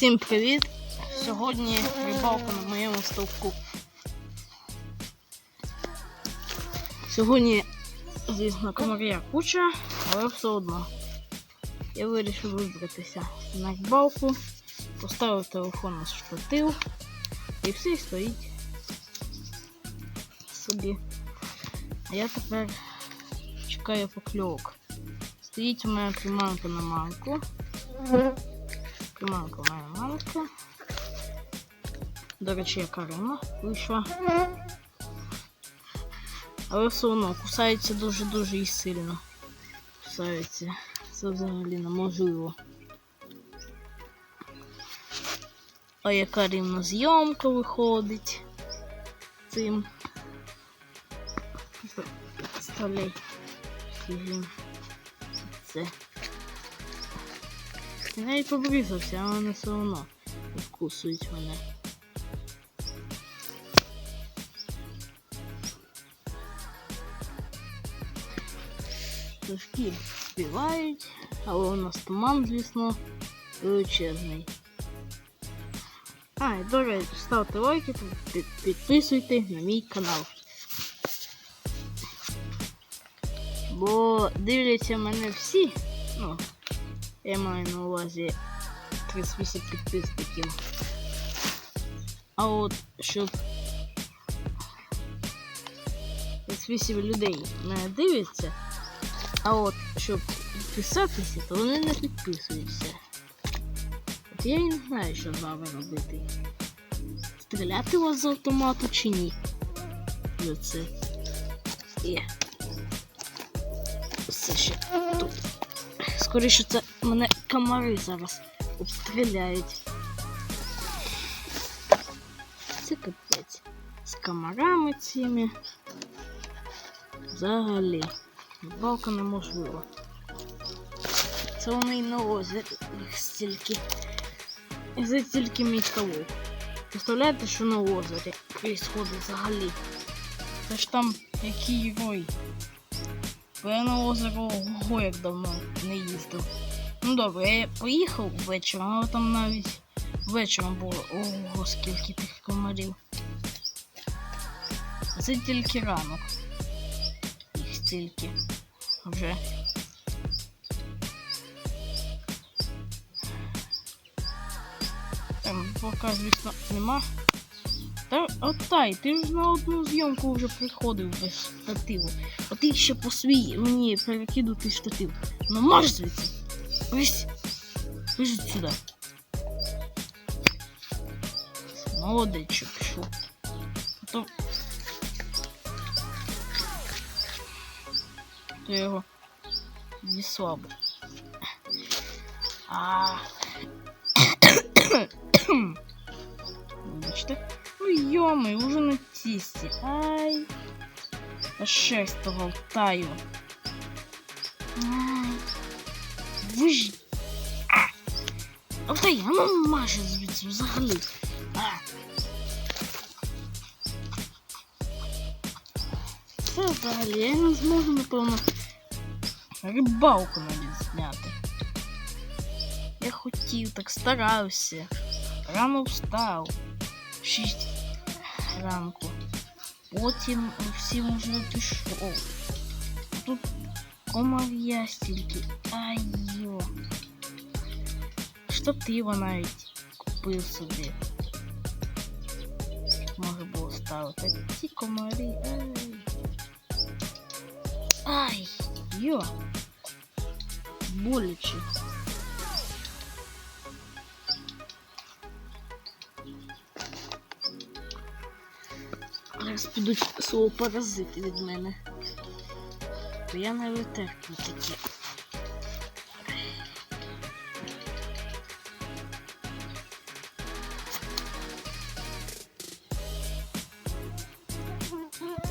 Всім привіт! Сьогодні рибалка на моєму ставку. Сьогодні, звісно, комарія куча, але все одно. Я вирішив вибратися на рибалку, поставив телефон на штатив і все стоїть собі. А я тепер чекаю покльовок. Стоїть у мене приманка на манку. Приманка у мене манка. До речі, яка рима вийшла. Але все одно кусається дуже-дуже і сильно. Кусається. Це взагалі неможливо. А яка рівна зйомка виходить цим. Фільм. Це. Я навіть побрізався, але вони все одно вкусують мене. Пташки співають, але у нас туман, звісно, величезний. А, і до речі, ставте лайки, під- підписуйте на мій канал. Бо дивляться мене всі. Ну, я маю на увазі 38 підписників. А от щоб 38 людей мене дивляться, а от щоб підписатися, то вони не підписуються. От я і не знаю, що з вами робити. Стріляти вас з автомату чи ні? За це. Є. Все ще тут. Скоріше це мене комари зараз обстріляють. Це капець. З комарами цими. Взагалі. Балка неможлива. Це вони й на озері їх стільки. І це тільки мій. Представляєте, що на озері відбувається взагалі? Це ж там який рой. Бо я на озеро ого давно не їздив. Ну добре, я поїхав ввечері, але там навіть вечором було ого, скільки тих комарів. Це тільки ранок. Їх стільки вже. Там поки, звісно, нема. Та отай, ти ж на одну зйомку вже приходив без штативу. А ти ще по свій мені перекидувати штатив. Ну можеш звідси? Ось. Ось сюди. Молодець, що пішов. То... То я його не слабо. А. Вибачте. Ну йоми, уже на тісті. Ай. А шерсть болтаю. Ай. Ви ж. А. Алтай, а ну маже звідси взагалі. А. Це взагалі я не зможу, напевно, рибалку навіть зняти. Я хотів, так старався. Рано встав. В 6 ранку. Потім всім вже пішов. А тут комар'я стільки. Айо. Штатива навіть купив собі. Може було ставити. Ці комарі. Ай. Ай. Йо. Боляче. Підуть слово паразити від мене. Бо я не витерплю таке.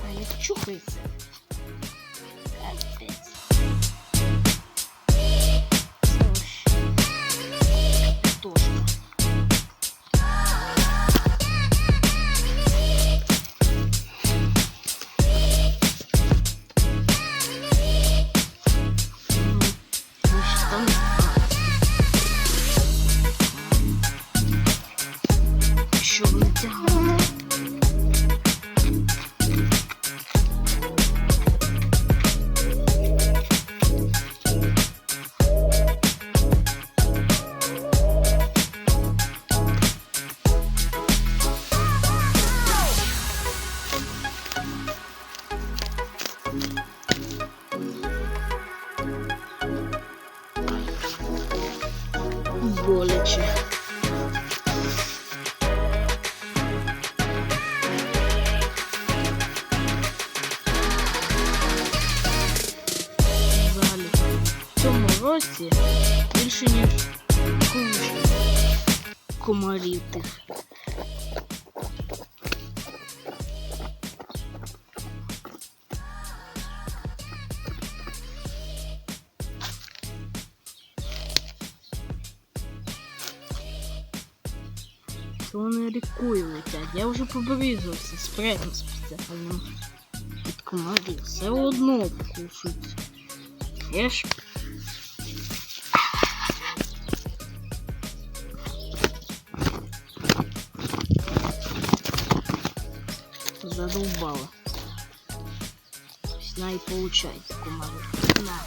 А як чухається. your. Році більше ніж комарів тих. То вони рікою летять. Я вже побрізався спреєм спеціальним від комарів. Все одно покушать. Я ж задолбала. На и получайте, комари. На.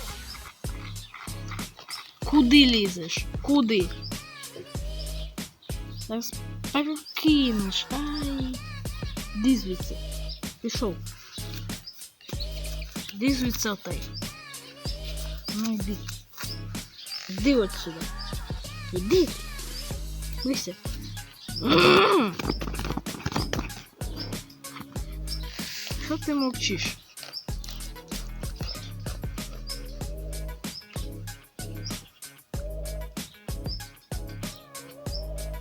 Куди лізеш? Куди? Зараз перекинеш. Ай. Іди звідси. Пішов. Іди звідси отай. Ну йди. Іди отсюда. Іди. Лися. Ти мовчиш?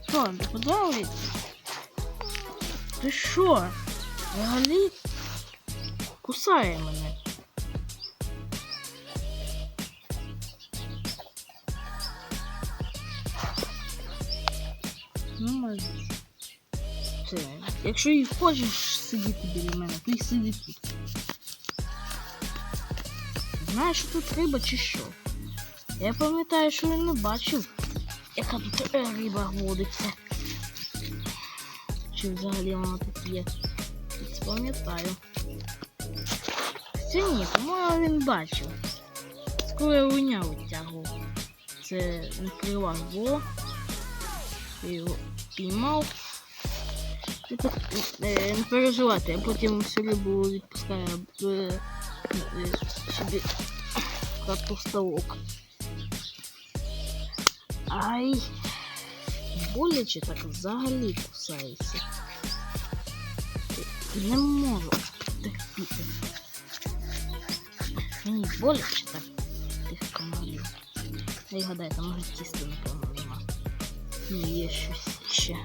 Що, подобається? Ти що? Взагалі кусає мене. Ну, може. Це, якщо і хочеш сидіти біля мене, то й сиди тут. Знаєш, що тут риба чи що? Я пам'ятаю, що він не бачив, яка тут риба водиться. Чи взагалі вона тут є? Не пам'ятаю. Це ні, по-моєму він бачив. Скоро я луня витягував. Це не крила було. Я його піймав. Е, не переживайте, я потім всю рибу відпускаю е, е. Ай, боляче так взагалі кусається. Не можу терпіти. Мені боляче так тих комарів. Я гадаю, там може тісто, напевно, нема. Є щось ще.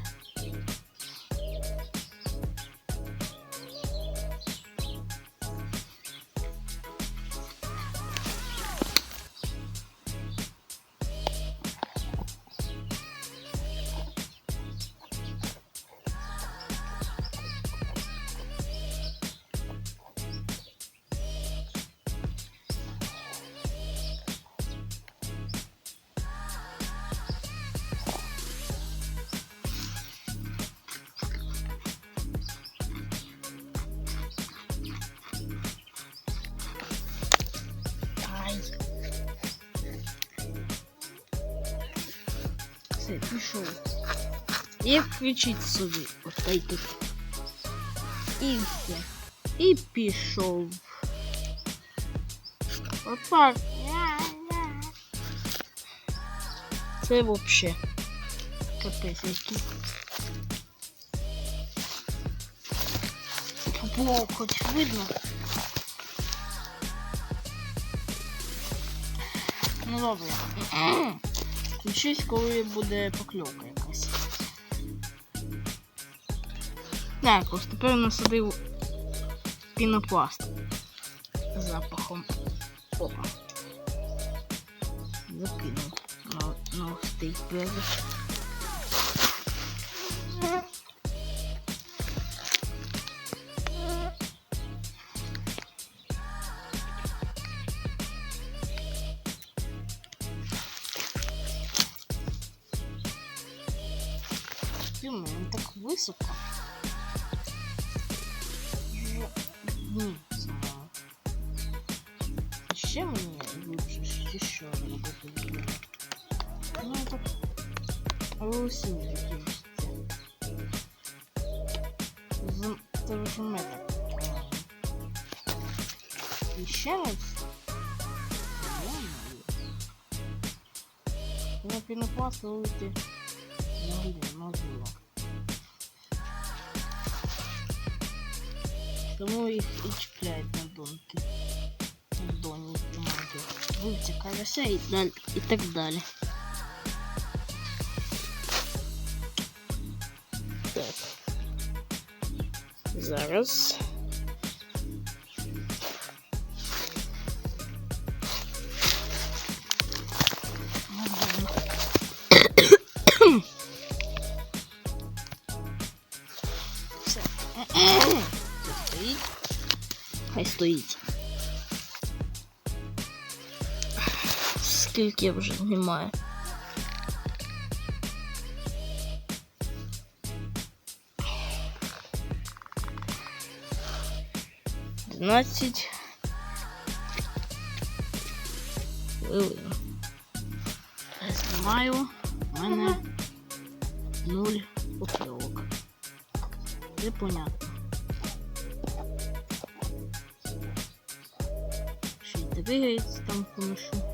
Все, пішов. І включіть собі. Отай тут. І все. І пішов. Отак. Це вообще. Капець який. Було хоч видно. Ну добре. Включусь, коли буде покльовка якась. Так, ось тепер насадив пінопласт з запахом. О. Закинув на, на ось цей берег. Ні, самого. Ще мені лучше ще що робити відео. Ну так. Голосів якимось. З телефометом. І ще раз. На пінопласт ловити Тому їх і чіпляють на донки. На доні тримати. Вивці карася і, далі, і так далі. Так. Зараз. Скільки вже немає. Дванадцять. Хвилин. Знімаю. У мене нуль покльовок. Це понятно. Ще й двигається там помішу.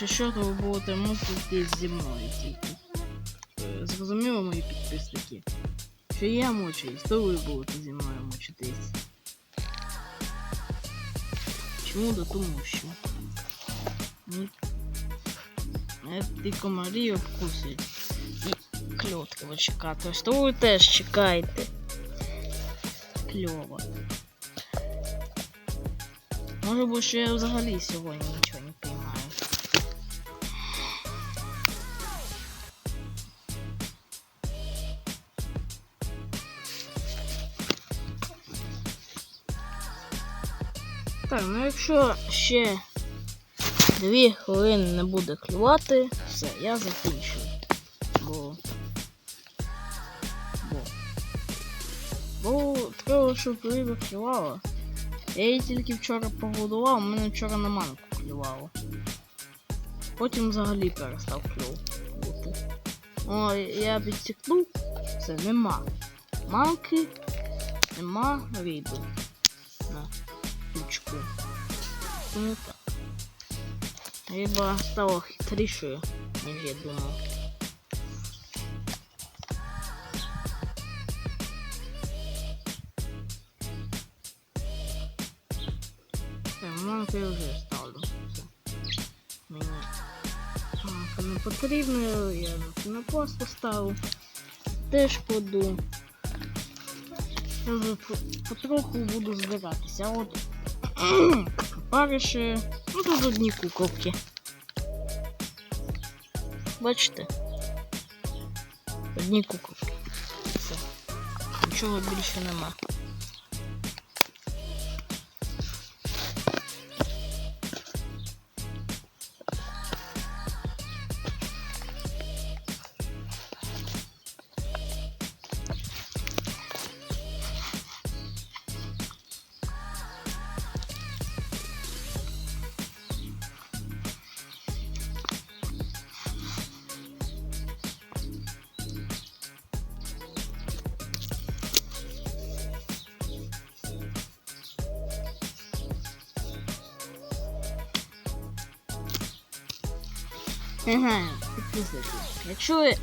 Якщо що, то ви будете мучитись зі мною тільки. Е, Зрозуміло, мої підписники. Що я мучуюсь, то ви будете зі мною мучитись. Чому? Да тому що. Е, Ті комарі обкусять. І кльотки ви. Ось то ви теж чекаєте. Кльово. Може бо що я взагалі сьогодні нічого Так, ну якщо ще дві хвилини не буде клювати, все, я закінчую. Бо. Бо. Бо треба, щоб риба клювала. Я її тільки вчора погодував, у мене вчора на манку клювало. Потім взагалі перестав клювати. О, я підсікнув, все, нема. Манки, нема риби. Тому так. Риба стала хитрішою, ніж я думав. Так, манку я вже ставлю. Мені не потрібна, я на пост поставив. Теж кладу. Я вже потроху буду збиратися. А от париші, ну тут одні куколки. Бачите? Одні куколки. Все. Нічого більше нема. Ага, підписники. Якщо ви.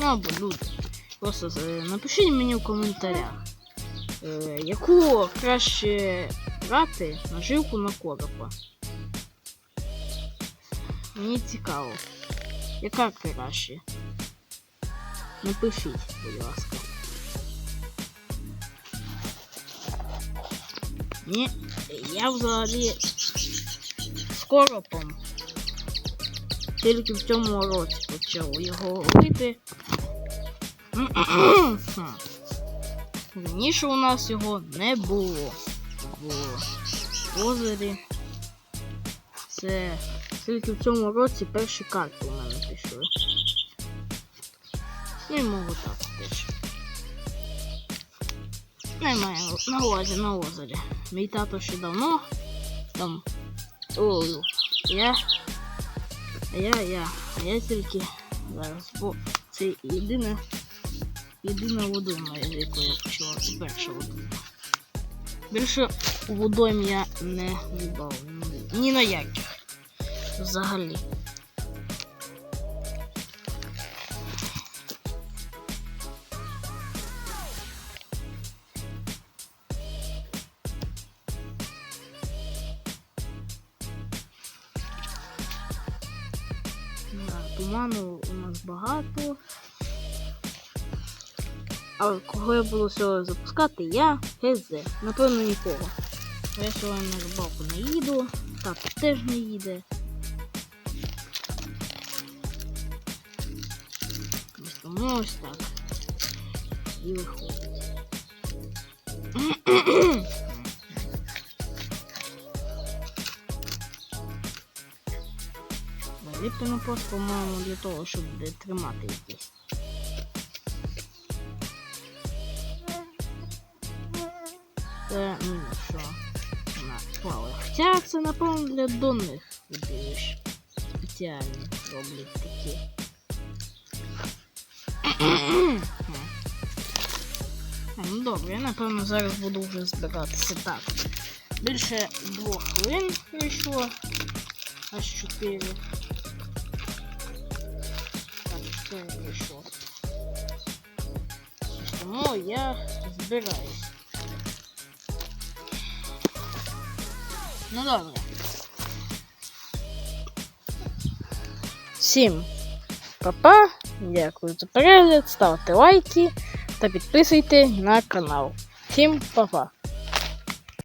Або люди. Просто напишіть мені в коментарях, яку краще брати наживку на коропа. Мені цікаво. Яка краще? Напишіть, будь ласка. Ні, я взагалі з коропом. Тільки в цьому році почав його робити. Раніше у нас його не було. В озері. Це тільки в цьому році перші карти у мене пішли. Ну і можу так теж. Немає на лазі, на озері. Мій тато ще давно там. Ой, я. А я, я. А я тільки зараз, бо це єдине. Єдина водойма, з якої я почала перша водойма. Більше водойм я не рибав. Ні, ні на яких. Взагалі. Да, у нас багато. А кого я буду сьогодні запускати, я ГЗ. Напевно нікого. Я сьогодні на рибалку не їду, тато теж не їде. Тому ось так. І виходить. Ліпти пост, по-моєму, для того, щоб тримати якісь. Це ну що плаває. Хоча це, напевно, для донних видиш. Спеціально роблять такі. Ну добре, я напевно зараз буду вже збиратися так. Більше двох хвилин прийшло. Аж чотири. Тому я збираюсь. Ну добре. Всім па-па, дякую за перегляд, ставте лайки та підписуйте на канал. Всім па-па.